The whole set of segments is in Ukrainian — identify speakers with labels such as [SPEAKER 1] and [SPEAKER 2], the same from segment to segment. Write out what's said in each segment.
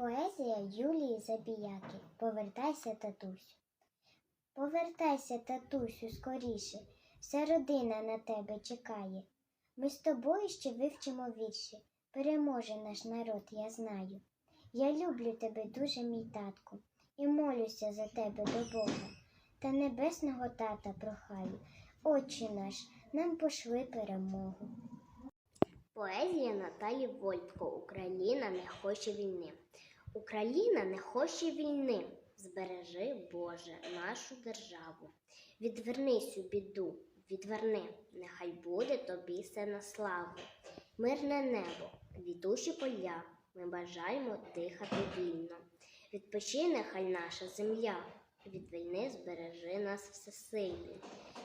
[SPEAKER 1] Поезія Юлії Забіяки. Повертайся, татусю. Повертайся, татусю, скоріше. Вся родина на тебе чекає. Ми з тобою ще вивчимо вірші. Переможе наш народ, я знаю. Я люблю тебе дуже, мій татку, і молюся за тебе до Бога. Та небесного тата прохаю, Отче наш, нам пошли перемогу. Поезія Наталі Вольтко Україна не хоче війни. Україна не хоче війни. Збережи, Боже, нашу державу. Відверни сю біду, відверни, нехай буде тобі все на славу. Мирне небо, квітучі поля, ми бажаємо дихати вільно. Відпочине хай наша земля, від війни збережи нас всесильні.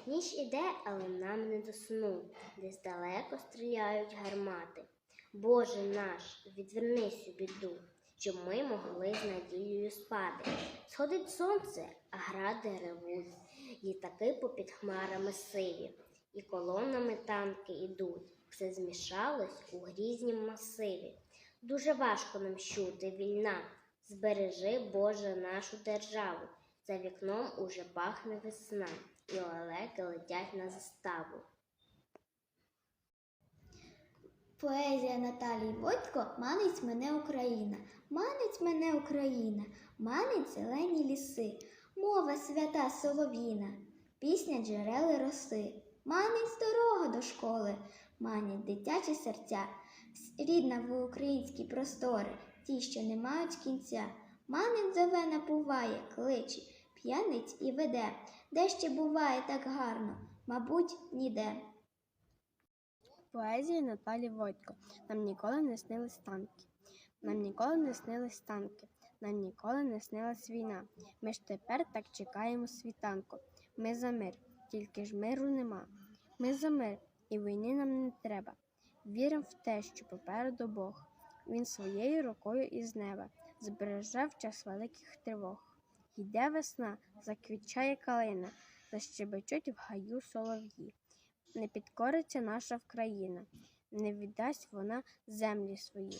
[SPEAKER 1] Ніч іде, але нам не до сну, десь далеко стріляють гармати. Боже наш, відверни сю біду, щоб ми могли з надією спати. Сходить сонце, а гради ревуть, літаки попід хмарами сиві, і колонами танки ідуть. Все змішалось у грізнім масиві. Дуже важко нам чути війна. Збережи, Боже, нашу державу. За вікном уже пахне весна, і лелеки летять на заставу.
[SPEAKER 2] Поезія Наталії Водько Манить мене Україна, манить мене Україна, манить зелені ліси, мова свята солов'їна, пісня джерели роси, манить дорога до школи, манять дитячі серця, рідна в українські простори, ті, що не мають кінця, манить зове напуває, кличе, п'янить і веде, де ще буває так гарно, мабуть, ніде.
[SPEAKER 3] Поезія Наталі Войтко. Нам ніколи не снились танки. Нам ніколи не снились танки. Нам ніколи не снилась війна. Ми ж тепер так чекаємо світанку. Ми за мир, тільки ж миру нема. Ми за мир, і війни нам не треба. Віримо в те, що попереду Бог. Він своєю рукою із неба збереже в час великих тривог. Йде весна, заквітчає калина, защебечуть в гаю солов'ї не підкориться наша Вкраїна, не віддасть вона землі свої.